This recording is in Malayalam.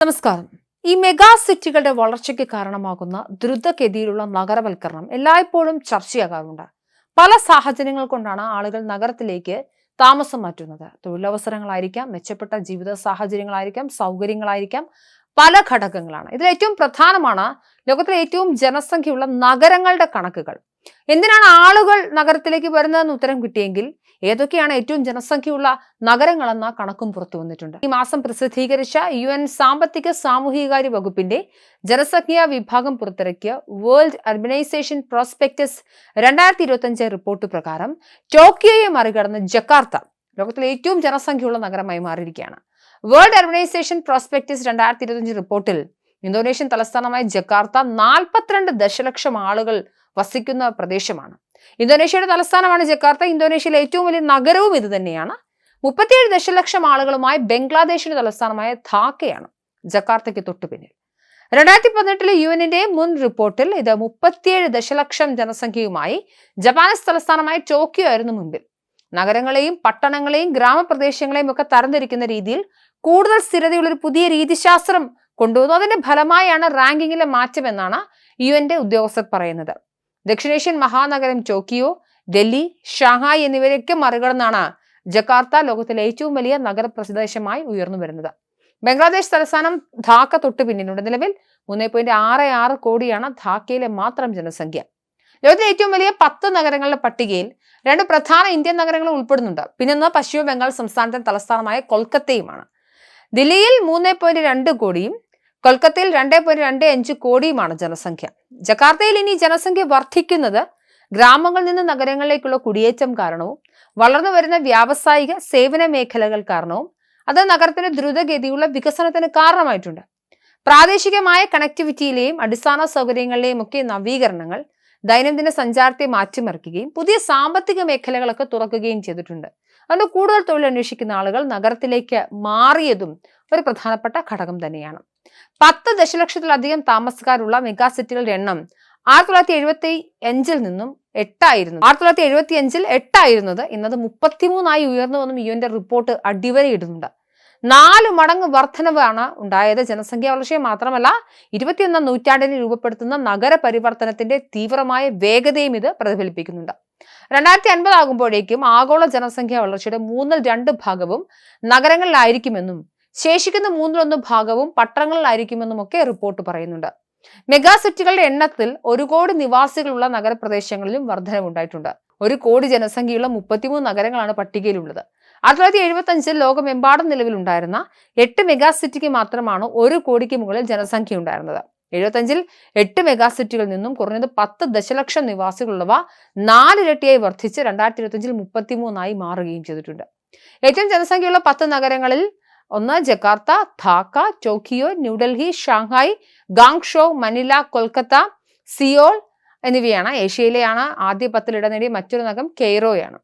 നമസ്കാരം. ഈ മെഗാ സിറ്റികളുടെ വളർച്ചയ്ക്ക് കാരണമാകുന്ന ദ്രുതഗതിയിലുള്ള നഗരവൽക്കരണം എല്ലായ്പ്പോഴും ചർച്ചയാകാറുണ്ട്. പല സാഹചര്യങ്ങൾ കൊണ്ടാണ് ആളുകൾ നഗരത്തിലേക്ക് താമസം മാറ്റുന്നത്. തൊഴിലവസരങ്ങളായിരിക്കാം മെച്ചപ്പെട്ട ജീവിത സാഹചര്യങ്ങളായിരിക്കാം സൗകര്യങ്ങളായിരിക്കാം പല ഘടകങ്ങളാണ്. ഇതിൽ ഏറ്റവും പ്രധാനമാണ് ലോകത്തിലെ ഏറ്റവും ജനസംഖ്യയുള്ള നഗരങ്ങളുടെ കണക്കുകൾ. എന്തിനാണ് ആളുകൾ നഗരത്തിലേക്ക് വരുന്നതെന്ന് ഉത്തരം കിട്ടിയെങ്കിൽ ഏതൊക്കെയാണ് ഏറ്റവും ജനസംഖ്യയുള്ള നഗരങ്ങളെന്ന കണക്കും പുറത്തു വന്നിട്ടുണ്ട്. ഈ മാസം പ്രസിദ്ധീകരിച്ച യു എൻ സാമ്പത്തിക സാമൂഹികാര്യ വകുപ്പിന്റെ ജനസംഖ്യാ വിഭാഗം പുറത്തിറക്കിയ വേൾഡ് അർബനൈസേഷൻ പ്രോസ്പെക്ടസ് രണ്ടായിരത്തി ഇരുപത്തി റിപ്പോർട്ട് പ്രകാരം ടോക്കിയോയെ മറികടന്ന് ജക്കാർത്ത ലോകത്തിലെ ഏറ്റവും ജനസംഖ്യയുള്ള നഗരമായി മാറിയിരിക്കുകയാണ്. വേൾഡ് അർബനൈസേഷൻ പ്രോസ്പെക്ടസ് രണ്ടായിരത്തി ഇരുപത്തിയഞ്ച് റിപ്പോർട്ടിൽ ഇന്തോനേഷ്യൻ തലസ്ഥാനമായ ജക്കാർത്ത നാൽപ്പത്തിരണ്ട് ദശലക്ഷം ആളുകൾ വസിക്കുന്ന പ്രദേശമാണ്. ഇന്തോനേഷ്യയുടെ തലസ്ഥാനമാണ് ജക്കാർത്ത. ഇന്തോനേഷ്യയിലെ ഏറ്റവും വലിയ നഗരവും ഇത് തന്നെയാണ്. മുപ്പത്തിയേഴ് ദശലക്ഷം ആളുകളുമായി ബംഗ്ലാദേശിന്റെ തലസ്ഥാനമായ ധാക്കയാണ് ജക്കാർത്തയ്ക്ക് തൊട്ടു പിന്നിൽ. രണ്ടായിരത്തി പതിനെട്ടിലെ യു എന്നിന്റെ മുൻ റിപ്പോർട്ടിൽ ഇത് മുപ്പത്തിയേഴ് ദശലക്ഷം ജനസംഖ്യയുമായി ജപ്പാനീസ് തലസ്ഥാനമായ ടോക്കിയോ ആയിരുന്നു മുൻപിൽ. നഗരങ്ങളെയും പട്ടണങ്ങളെയും ഗ്രാമപ്രദേശങ്ങളെയും ഒക്കെ തരംതിരിക്കുന്ന രീതിയിൽ കൂടുതൽ സ്ഥിരതയുള്ള ഒരു പുതിയ രീതിശാസ്ത്രം കൊണ്ടുവന്നു. അതിന്റെ ഫലമായാണ് റാങ്കിങ്ങിലെ മാറ്റം എന്നാണ് യു എന്റെ ഉദ്യോഗസ്ഥർ പറയുന്നത്. ദക്ഷിണേഷ്യൻ മഹാനഗരം ടോക്കിയോ ഡൽഹി ഷാങ്ഹായ് എന്നിവരെയൊക്കെ മറികടന്നാണ് ജക്കാർത്ത ലോകത്തിലെ ഏറ്റവും വലിയ നഗരപ്രദേശമായി ഉയർന്നു വരുന്നത്. ബംഗ്ലാദേശ് തലസ്ഥാനം ധാക്ക തൊട്ട് പിന്നിലുണ്ട്. നിലവിൽ മൂന്ന് പോയിന്റ് ആറ് ആറ് കോടിയാണ് ധാക്കയിലെ മാത്രം ജനസംഖ്യ. ലോകത്തിലെ ഏറ്റവും വലിയ പത്ത് നഗരങ്ങളുടെ പട്ടികയിൽ രണ്ട് പ്രധാന ഇന്ത്യൻ നഗരങ്ങൾ ഉൾപ്പെടുന്നുണ്ട്. പിന്നൊന്ന് പശ്ചിമ ബംഗാൾ സംസ്ഥാനത്തിന്റെ തലസ്ഥാനമായ കൊൽക്കത്തയുമാണ്. ദില്ലിയിൽ മൂന്ന് പോയിന്റ് രണ്ട് കോടിയും കൊൽക്കത്തയിൽ രണ്ട് പോയിന്റ് രണ്ട് അഞ്ച് കോടിയുമാണ് ജനസംഖ്യ. ജക്കാർത്തയിൽ ഇനി ജനസംഖ്യ വർദ്ധിക്കുന്നത് ഗ്രാമങ്ങളിൽ നിന്ന് നഗരങ്ങളിലേക്കുള്ള കുടിയേറ്റം കാരണവും വളർന്നു വരുന്ന വ്യാവസായിക സേവന മേഖലകൾ കാരണവും അത് നഗരത്തിന്റെ ദ്രുതഗതിയുള്ള വികസനത്തിന് കാരണമായിട്ടുണ്ട്. പ്രാദേശികമായ കണക്ടിവിറ്റിയിലെയും അടിസ്ഥാന സൗകര്യങ്ങളിലെയും ഒക്കെ നവീകരണങ്ങൾ ദൈനംദിന സഞ്ചാരത്തെ മാറ്റിമറിക്കുകയും പുതിയ സാമ്പത്തിക മേഖലകളൊക്കെ തുറക്കുകയും ചെയ്തിട്ടുണ്ട്. അതുകൊണ്ട് കൂടുതൽ തൊഴിൽ അന്വേഷിക്കുന്ന ആളുകൾ നഗരത്തിലേക്ക് മാറിയതും ഒരു പ്രധാനപ്പെട്ട ഘടകം തന്നെയാണ്. പത്ത് ദശലക്ഷത്തിലധികം താമസക്കാരുള്ള മെഗാ സിറ്റികളുടെ എണ്ണം ആയിരത്തി തൊള്ളായിരത്തി എഴുപത്തി അഞ്ചിൽ നിന്നും എട്ടായിരുന്നു. ആയിരത്തി തൊള്ളായിരത്തി എഴുപത്തി അഞ്ചിൽ എട്ടായിരുന്നത് ഇന്നത് മുപ്പത്തിമൂന്നായി ഉയർന്നുവെന്നും യു എന്റെ റിപ്പോർട്ട് അടിവരയിടുന്നുണ്ട്. നാല് മടങ്ങ് വർധനവാണ് ഉണ്ടായത്. ജനസംഖ്യ വളർച്ചയെ മാത്രമല്ല ഇരുപത്തിയൊന്നാം നൂറ്റാണ്ടിന് രൂപപ്പെടുത്തുന്ന നഗര പരിവർത്തനത്തിന്റെ തീവ്രമായ വേഗതയും ഇത് പ്രതിഫലിപ്പിക്കുന്നുണ്ട്. രണ്ടായിരത്തി അൻപതാകുമ്പോഴേക്കും ആഗോള ജനസംഖ്യ വളർച്ചയുടെ മൂന്നിൽ രണ്ട് ഭാഗവും നഗരങ്ങളിലായിരിക്കുമെന്നും ശേഷിക്കുന്ന മൂന്നിലൊന്ന് ഭാഗവും പട്ടണങ്ങളിലായിരിക്കുമെന്നും ഒക്കെ റിപ്പോർട്ട് പറയുന്നുണ്ട്. മെഗാ സിറ്റികളുടെ എണ്ണത്തിൽ ഒരു കോടി നിവാസികളുള്ള നഗരപ്രദേശങ്ങളിലും വർധനമുണ്ടായിട്ടുണ്ട് ഒരു കോടി ജനസംഖ്യയുള്ള മുപ്പത്തിമൂന്ന് നഗരങ്ങളാണ് പട്ടികയിലുള്ളത്. ആയിരത്തി തൊള്ളായിരത്തി എഴുപത്തി അഞ്ചിൽ ലോകമെമ്പാടും നിലവിലുണ്ടായിരുന്ന എട്ട് മെഗാ സിറ്റിക്ക് മാത്രമാണ് ഒരു കോടിക്ക് മുകളിൽ ജനസംഖ്യ ഉണ്ടായിരുന്നത്. എഴുപത്തഞ്ചിൽ എട്ട് മെഗാ സിറ്റികളിൽ നിന്നും കുറഞ്ഞത് പത്ത് ദശലക്ഷം നിവാസികളുള്ളവ നാലിരട്ടിയായി വർദ്ധിച്ച് രണ്ടായിരത്തി ഇരുപത്തഞ്ചിൽ മുപ്പത്തിമൂന്നായി മാറുകയും ചെയ്തിട്ടുണ്ട്. ഏറ്റവും ജനസംഖ്യയുള്ള പത്ത് നഗരങ്ങളിൽ ഒന്ന് Jakarta Dhaka Tokyo New Delhi Shanghai Guangzhou Manila Kolkata Seoul എന്നിവയാണ്. ഏഷ്യയിലെയാണ് ആദ്യ പത്തിൽ ഇടം നേടിയ മറ്റൊരു നഗരം കെയ്റോയാണ്.